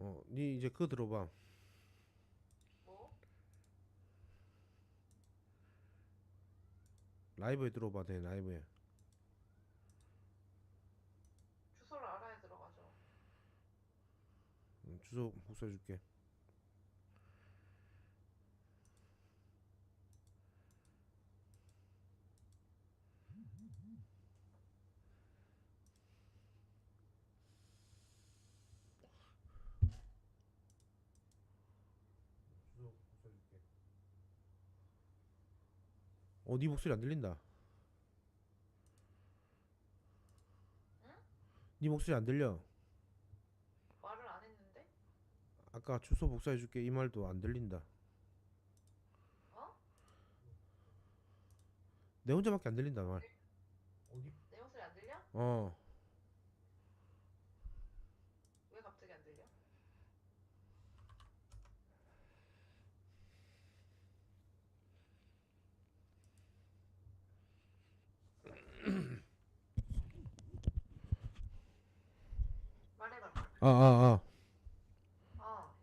어, 니 이제 그거 들어봐. 뭐? 라이브에 들어봐, 내 라이브에. 주소를 알아야 들어가죠. 음, 주소 복사해줄게. 주소 복사해줄게. 어, 네 목소리 안 들린다. 응? 네 목소리 안 들려. 말을 안 했는데? 아까 주소 복사해줄게 이 말도 안 들린다. 어? 내 혼자밖에 안 들린다 말. 내 목소리 안 들려? 어. 왜 갑자기 안 들려? 말해봐. 아, 아, 아. 어.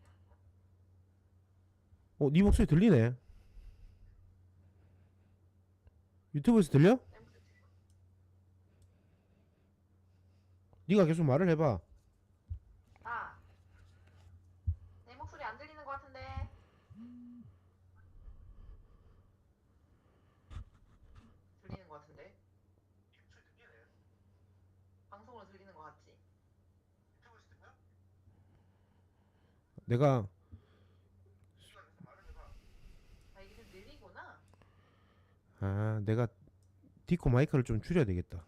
어, 네 목소리 들리네. 유튜브에서 들려? 네가 계속 말을 해봐. 아. 내 목소리 안 들리는 것 같은데. 들리는 것 같은데. 방송으로 들리는 것 같지? 내가 아 이게 좀 느리구나. 아, 내가 디코 마이크를 좀 줄여야 되겠다.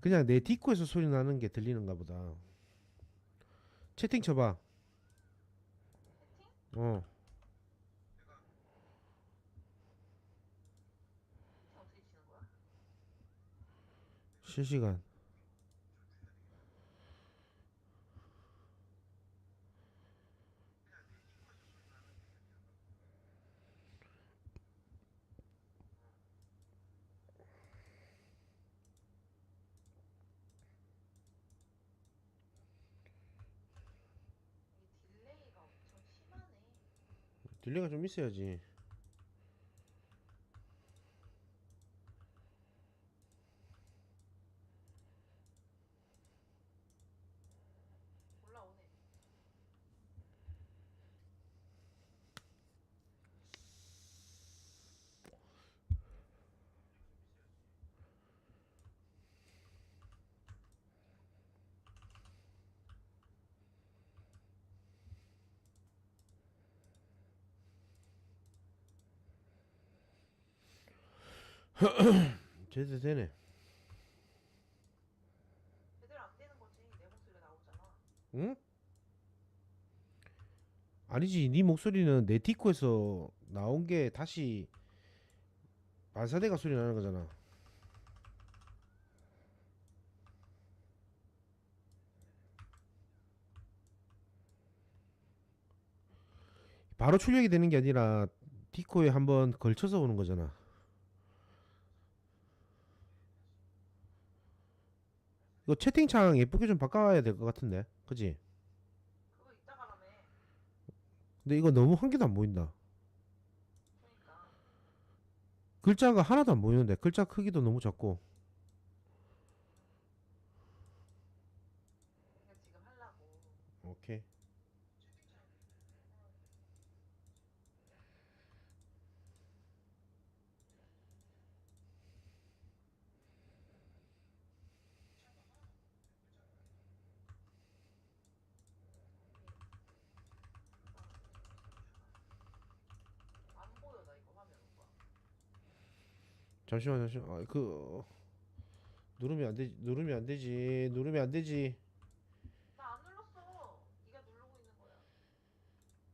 그냥 내 디코에서 소리 나는 게 들리는가 보다. 채팅 쳐봐. 채팅? 어. 실시간. 이게 딜레이가 엄청 심하네. 딜레이가 좀 있어야지. 제대로 되네. 제대로 안 되는 거지. 내 목소리가 나오잖아. 응? 아니지, 네 목소리는 내 디코에서 나온 게 다시 반사대가 소리 나는 거잖아. 바로 출력이 되는 게 아니라 디코에 한번 걸쳐서 오는 거잖아. 이거 채팅창 예쁘게 좀 바꿔야 될 것 같은데, 그지? 그거 이따가 라며. 근데 이거 너무 한 개도 안 보인다. 그러니까. 글자가 하나도 안 보이는데 글자 크기도 너무 작고 내가 지금 하려고. 오케이 안 보여 나 이거 화면 오빠. 잠시만 잠시만. 아, 그 어, 누르면 안 되지 누르면 안 되지 누르면 안 되지